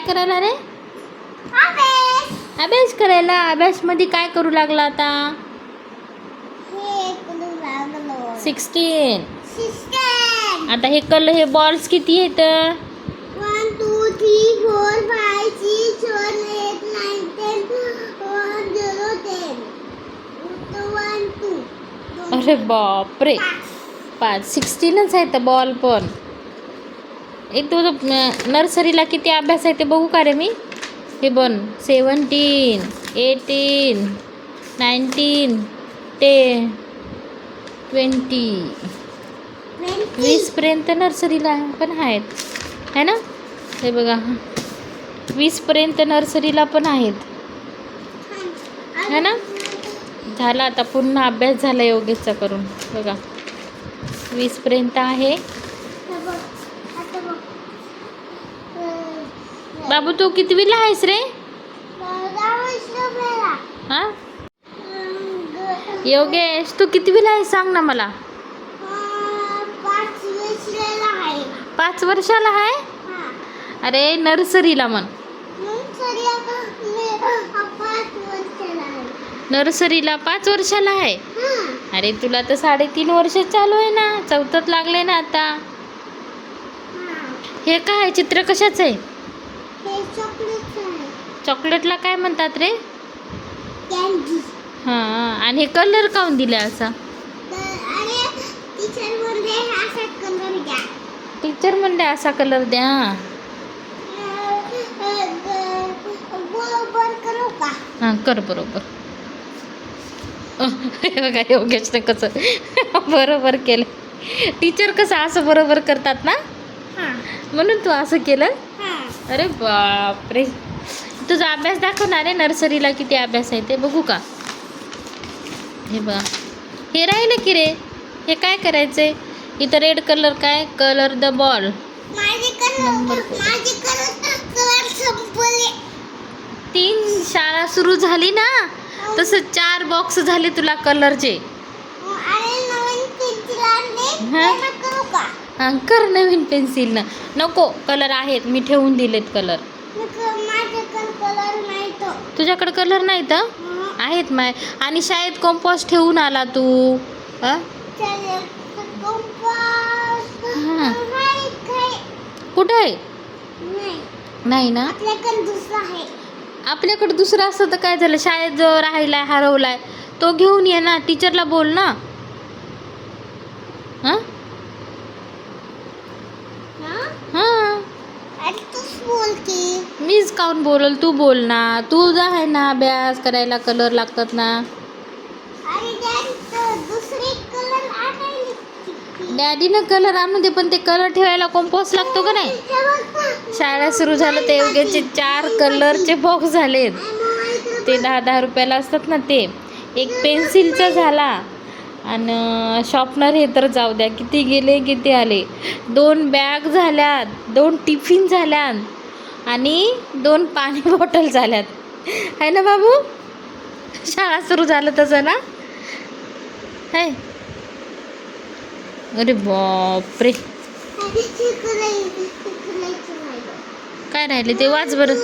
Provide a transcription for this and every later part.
काय करायला रे? अभ्यास. करायला? अभ्यासमध्ये काय करू लागला आता? सिक्स्टीन आता हे कल हे बॉल्स किती आहेत? One two three four five six one eight nine ten one zero ten one two अरे बापरे. पाच. सिक्स्टीनच आहेत बॉल पण. एक तुझं नर्सरीला किती अभ्यास आहे ते बघू का रे मी? हे one seventeen eighteen nineteen ten twenty वीसपर्यंत नर्सरीला पण आहेत. है ना? हे बघा. वीसपर्यंत नर्सरीला पण आहेत. है ना? झाला आता पूर्ण अभ्यास झाला योगेशचा करून. बघा. वीसपर्यंत आहे. बाबू तू कितवीला आहेस रे? हा? योगेश तू कितवीला आहेस सांग ना मला. पाच वर्षाला आहे. हा. अरे नर्सरीला म्हण. नर्सरीला पाच वर्षाला आहे? हा. अरे तुला तर साडेतीन वर्ष चालू आहे ना. चौथ्यात लागले ना आता. हा काय? चित्र कशाचं आहे? चॉकलेटला काय म्हणतात रे? हां आणि हे कलर काऊन दिला असा? टीचर म्हणले असा कलर द्या. हां कर बरोबर. बघा योगेशने कसं बरोबर केलं टीचर कसं असं बरोबर करतात ना? म्हणून तू असं केलं अरे बापरे. तुझा अभ्यास दाखवणार आहे नर्सरीला किती अभ्यास आहे ते बघू का. हे बघा. हे राहिलं की रे. हे काय करायचंय? इथं रेड कलर काय? कलर द बॉल नंबर तीन शाळा सुरू झाली ना? तसं चार बॉक्स झाले तुला कलरचे करू हां नवीन पेन्सिलनं नको कलर आहेत. मी ठेवून दिलेत कलर नको, माझ्याकडे कलर नाही तो तुझ्याकडे कलर नाही तर आहेत माय. आणि शाळेत कंपोस्ट ठेवून आला तू. हा. कुठं आहे? नाही. नाही ना? आपल्याकडे दुसरा असतं तर काय झालं? शाळेत जो राहिलाय हरवलाय तो घेऊन ये ना. टीचरला बोल ना. हा? हां अरे तूच बोलते मीच काऊन बोलल? तू बोल ना. तुझा आहे ना अभ्यास करायला कलर लागतात ना. डॅडीनं कलर आणू दे पण ते कलर ठेवायला कंपोस्ट लागतो का नाही. शाळा सुरू झालं ते योग्यचे चार कलरचे बॉक्स झालेत ते दहा दहा रुपयाला असतात ना ते. एक पेन्सिलचा झाला. आणि शॉपनर हे तर जाऊ द्या किती गेले किती आले. दोन बॅग झाल्यात दोन टिफिन झाल्यात. आणि दोन पाणी बॉटल झाल्यात. आहे ना बाबू? शाळा सुरू झालं तसं ना है? अरे बापरे. काय राहिले? ते वाच बरं.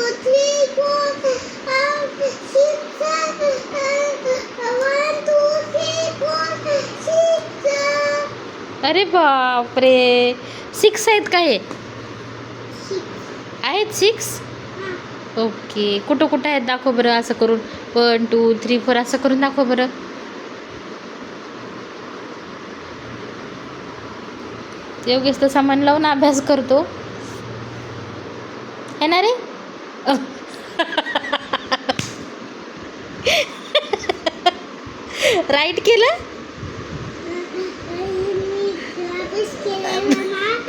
अरे बापरे. सिक्स आहेत का हे. आहेत सिक्स. ओके कुठं कुठं आहेत? दाखव बरं असं करून. वन टू थ्री फोर असं करून दाखव बरं. योगेश तर सामान लावून अभ्यास करतो. है ना रे. राईट केलं.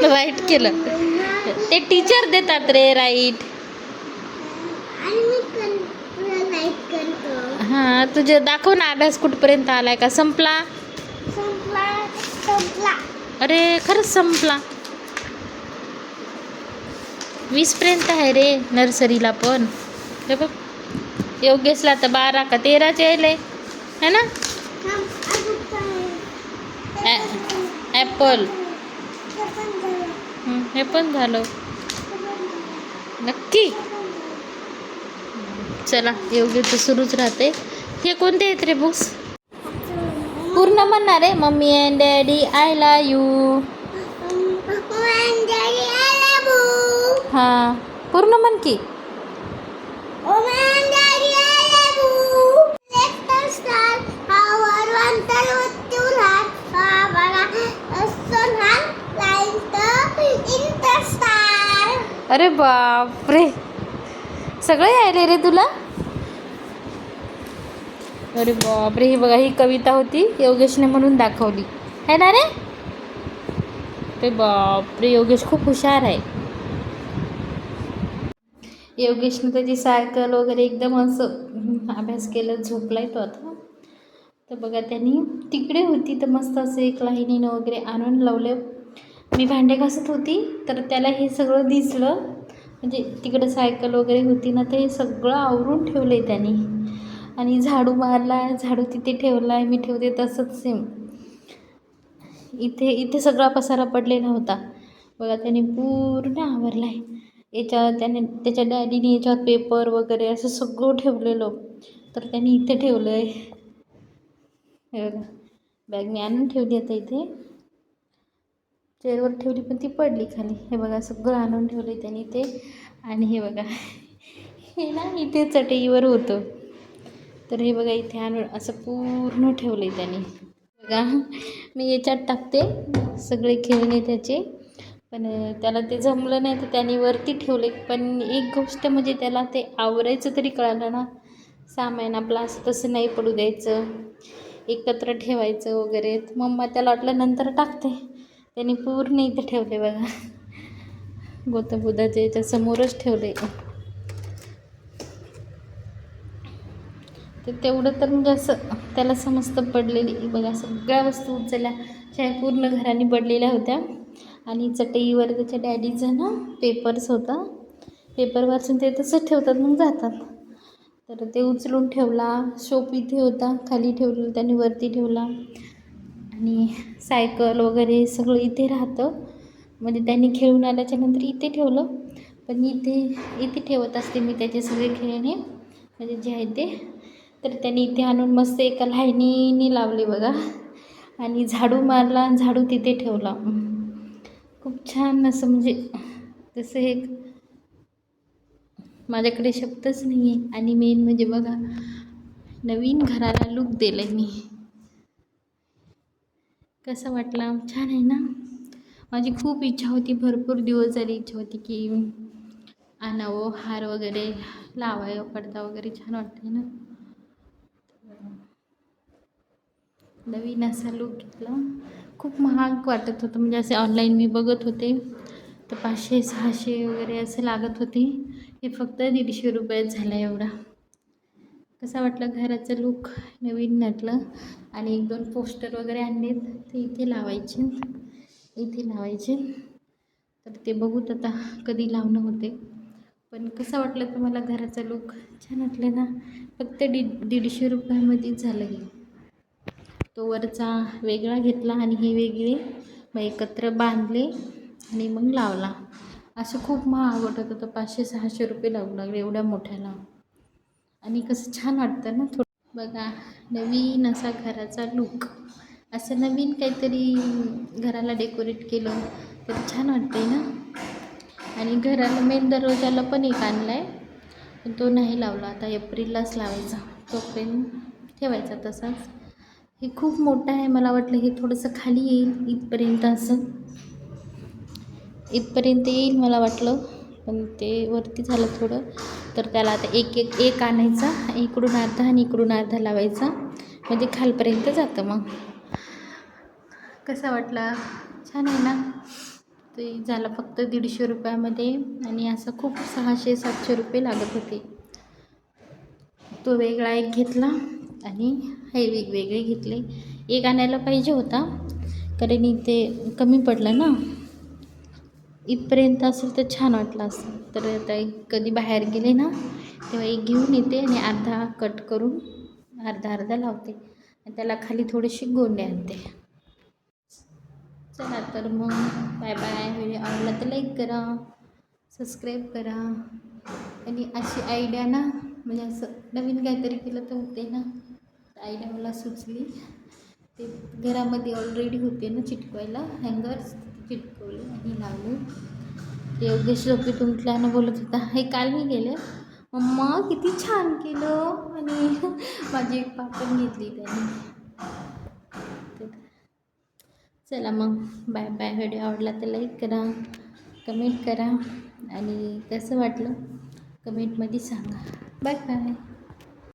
राईट केलं. ते टीचर देतात रे राईट हां तुझे दाखव ना अभ्यास कुठपर्यंत आलाय का? संपला? अरे खरंच संपला. वीसपर्यंत आहे रे नर्सरीला पण. हे बघ योगेशला तर बारा का तेराचे यायले है ना? ॲपल. हं, पण झालं. नक्की. चला योग्य तर सुरूच राहते. हे कोणते आहेत रे बुक्स? पूर्ण म्हणणार आहे mummy and daddy I love you. हां पूर्ण म्हण की. बापरे. सगळे यायले रे तुला? अरे बापरे ही बघा ही कविता होती योगेशने म्हणून दाखवली. है ना रे? अरे बापरे योगेश खूप हुशार आहे. योगेशने त्याची सायकल वगैरे एकदम असं अभ्यास केलं झोपलाय तो आता. तर बघा त्यांनी तिकडे होती तर मस्त असं एक लाईनीनं वगैरे आणून लावलं. मी भांडे घासत होती तर त्याला हे सगळं दिसलं. म्हणजे तिकडं सायकल वगैरे होती ना ते सगळं आवरून ठेवलं आहे त्यांनी. आणि झाडू मारला झाडू तिथे ठेवला आहे मी ठेवते तसंच सेम इथे इथे सगळा पसारा पडलेला होता. बघा त्याने पूर्ण आवरला आहे याच्या त्याने त्याच्या डॅडीने याच्यावर पेपर वगैरे असं सगळं ठेवलेलं. तर त्याने इथे ठेवलं आहे बघा. बॅग मी आणून ठेवली आता इथे. चेअरवर ठेवली पण ती पडली खाली. हे बघा सगळं आणून ठेवलं आहे त्याने ते. आणि हे बघा हे ना इथे चटईवर होतं. तर हे बघा इथे आणून असं पूर्ण ठेवलं आहे त्यांनी. बघा मी याच्यात टाकते सगळे खेळणे त्याचे. पण त्याला ते जमलं नाही तर त्याने वरती ठेवले. पण एक गोष्ट म्हणजे त्याला ते आवरायचं तरी कळालं ना. सामान आपलं असं तसं नाही पडू द्यायचं. एकत्र ठेवायचं वगैरे. मम्मा त्याला वाटलं नंतर टाकते. त्यांनी पूर्ण इथे ठेवले बघा. गौतम बुद्धाच्या याच्या समोरच ठेवले. ते तेवढं तर म्हणजे असं त्याला समस्त पडलेली बघा सगळ्या वस्तू उचलल्या. ज्या पूर्ण घराने पडलेल्या होत्या. आणि चटईवर त्याच्या डॅडीचं ना पेपर्स होता. पेपर वाचून ते तसंच ठेवतात मग जातात. तर ते उचलून ठेवला. शोप इथे होता खाली ठेवलं त्याने वरती ठेवला. आणि सायकल वगैरे सगळं इथे राहतं. म्हणजे त्यांनी खेळून आल्याच्यानंतर इथे ठेवलं. पण इथे इथे ठेवत असते मी त्याचे सगळे खेळणे. म्हणजे जे आहे ते. तर त्यांनी इथे आणून मस्त एका लाईनीने लावले बघा. आणि झाडू मारला झाडू तिथे ठेवला. खूप छान असं म्हणजे तसं एक माझ्याकडे शब्दच नाही आहे आणि मेन म्हणजे बघा नवीन घराला लुक दिलं आहे मी. कसं वाटला? छान आहे ना? माझी खूप इच्छा होती भरपूर दिवस झाली इच्छा होती की आणावं हार वगैरे लावावं पडदा वगैरे छान वाटते ना? नवीन असा लुक घेतला. खूप महाग वाटत होतं. म्हणजे असे ऑनलाईन मी बघत होते. तर पाचशे सहाशे वगैरे असे लागत होते. हे फक्त दीडशे रुपयात झाला एवढा. कसा वाटला घराचं लुक नवीन नटलं? आणि एक दोन पोस्टर वगैरे आणलेत. ते इथे लावायचे. इथे लावायचे. तर ते बघूत आता कधी लावणं होते. पण कसं वाटलं तुम्हाला घराचा लुक छान वाटलं ना? फक्त डि दीडशे रुपयामध्येच झालं हे. तो वरचा वेगळा घेतला आणि हे वेगळे. मग एकत्र बांधले आणि मग लावला. असं खूप महाग वाटत होतं. पाचशे सहाशे रुपये लागू लागले एवढ्या मोठ्याला. आणि कसं छान वाटतं ना थोडं. बघा नवीन असा घराचा लुक असं नवीन काहीतरी घराला डेकोरेट केलं तर छान वाटतंय ना? आणि घराला मेन दरवाजाला पण एक आणला आहे पण तो नाही लावला. आता एप्रिललाच लावायचा. तोपर्यंत ठेवायचा तसाच. हे खूप मोठं आहे मला वाटलं हे थोडंसं खाली येईल इथपर्यंत असं. इथपर्यंत येईल मला वाटलं पण ते वरती झालं थोडं. तर त्याला आता एक एक एक आणायचा इकडून अर्धा आणि इकडून अर्धा लावायचा. म्हणजे खालपर्यंत जातं मग. कसा वाटला? छान आहे ना? ते झाला फक्त दीडशे रुपयामध्ये आणि असं खूप सहाशे सातशे रुपये लागत होते. तो वेगळा एक घेतला आणि हे वेगवेगळे घेतले. एक आणायला पाहिजे होता कारण इथे कमी पडलं ना. इथपर्यंत असेल तर छान वाटलं असं तर आता एक कधी बाहेर गेले ना तेव्हा एक घेऊन येते आणि अर्धा कट करून अर्धा अर्धा लावते. आणि त्याला खाली थोडीशी गोंडे आणते. चला तर मग बाय बाय व्हिडिओ आवडला तर लाईक करा सबस्क्राईब करा. आणि अशी आयडिया ना म्हणजे असं नवीन काहीतरी केलं तर होते ना आयडिया मला सुचली. ते घरामध्ये ऑलरेडी होते ना चिटकवायला हँगर्स चिटकवलं आणि लावलं. ते योगेश लोकी तुमच्यानं बोलत होता हे काल मी गेले मम्मा किती छान केलं. आणि माझी एक पापड घेतली त्याने. चला मग बाय बाय. व्हिडिओ आवडला तर लाईक करा कमेंट करा आणि कसं वाटलं कमेंटमध्ये सांगा. Bye bye.